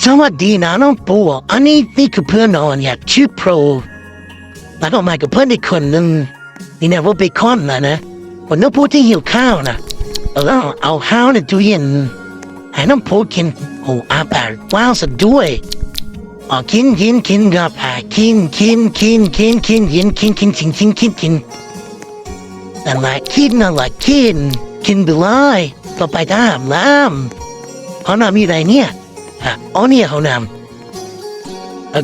สวัสดีนะน้องปูอันนี้นี่คือเพื่อนนอนเนี่ยชื่อโปรแล้วก็มากับเพื่อนอีกคนนึงนี่นะว่าเบคอนนะนะวันน้องปูที่หิวข้าวนะแล้วเอาข้าวในตู้เย็นให้น้องปูกินโอ้อาปากว้าวซะด้วยอ๋อกินกินกินกับอ่ากินกินกินกินกินกินกินกินกินกินกินกินนั่นแหละกินนั่นแหละกินกินไปเลยต่อไปตามน้ำเขาะน้ำมีอะไรเนี่ย Oni jau nam.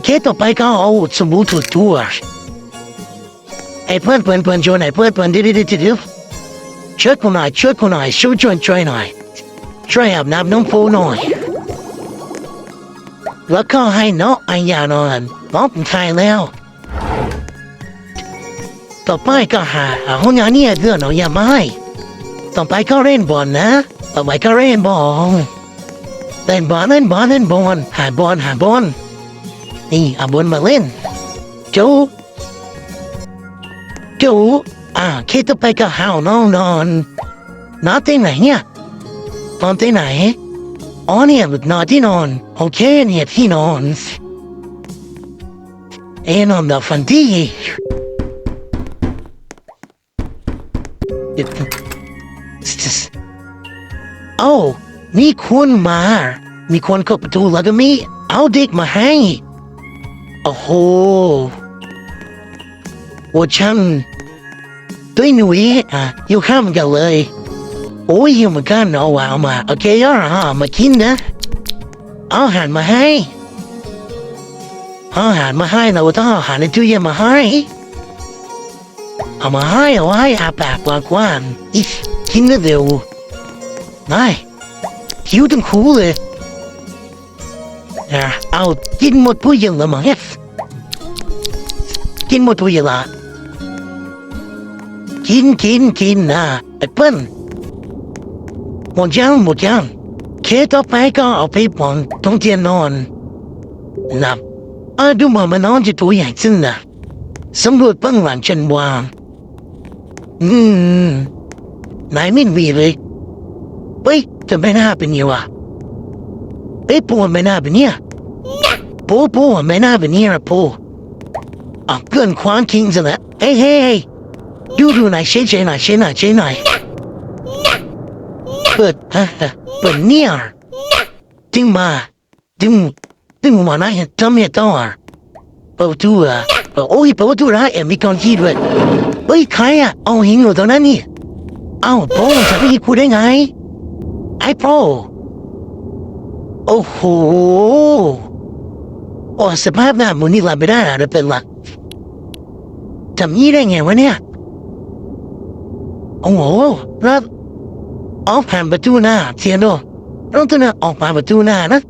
Keto pai ka au tsubutu tuar. Ai pun pun pun jo nai pun pun di di di di di. Chot kunai chot kunai shu chon choi nai. Choi ab nam nong po noi. Wa ka hai no ai ya no an. Bop tai leo. ต่อไปก็หาห้องงานเนี่ยเดือนเอาอย่าไม่ต่อไปก็เล่นบอลนะ ต่อไปก็เล่นบอล เล่นบอลเล่นบอลเล่นบอลหาบอลหาบอลนี่เอาบอลมาเล่นจูจูอ่าคิดต่อไปก็หาวนอนนอนนอนที่ไหนเนี่ยนอนที่ไหนอ๋อเนี่ยนอนที่นอนโอเคเนี่ยที่นอนเอนอนแบบฝันดีโอ้ มีคนมา มีคนเข้าประตูแล้วก็มีเอาเด็กมาให้ โอ้โหโอ้ฉันตัวหนุ่ยอะอยู่ข้ามกันเลย โอ้ยอยู่เหมือนกันเอาว่าเอามา โอเคย่าเอามากินนะ เอาอาหารมาให้เอาอาหารมาให้เราต้องเอาอาหารในตู้เย็นมาให้เอามาให้เอาไว้อาปากกว้างๆอิกินเร็วๆนาย หิวทั้งคู่เลยอะเอากินหมดผู้ยังละมั้งกินหมดผู้ยังละกินกินกินนะแอปเปิ้ลหมดยังหมดยังเคต่อไปก็เอาไปปอนตรงเตียงนอนนะเออดูเหมือนมันนอนจะตัวใหญ่ขึ้นนะสำรวจเบื้องหลังฉันว่าอืมนายไม่มีเลยเฮ้ย จะไม่น่าเป็นเนี่ยว่ะเอ้ยปูไม่น่าเป็นเนี่ยปูปูไม่น่าเป็นเนี่ยนะปูอะเกินความคิงซะแล้วเฮ้ยเฮ้ยเฮ้ยดูดูหน่อยเฉยเฉยหน่อยเฉยหน่อยเฉยหน่อยเปิดฮะฮะเปิดเนี่ยดึงมาดึงดึงมานะเห็นทำเนี่ยต่อเปิดประตูอะเปิดโอ้ยเปิดประตูนะเอ็มมีคนขี้ด้วยเฮ้ยใครอะเอาหิงอยู่ตรงนั้นนี่เอ้าปูจะไปยิงกูได้ไง ไอ้โปรโอ้โหโอ้สภาพหน้ามึงนี่หลับไม่ได้อะเป็นหลักทำยี่ได้ไงวะเนี่ย โอ้โหแล้วออกผ่านประตูหน้าเทียนโดต้องตัวนั้นออกผ่านประตูหน้านะ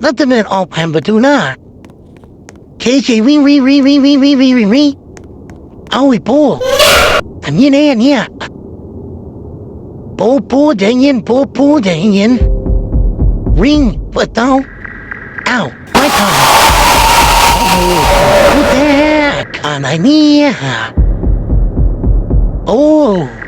แล้วตัวนั้นออกผ่านประตูหน้าเคเควิ่งวิ่งวิ่งวิ่งวิ่งวิ่งวิ่งวิ่งวิ่งเอาไอ้โป้ทำยี่แน่เนี่ย Bo bo dangin, bo bo dangin. Ring, what thou? Ow, my tongue. Oh, the? can I near? Oh.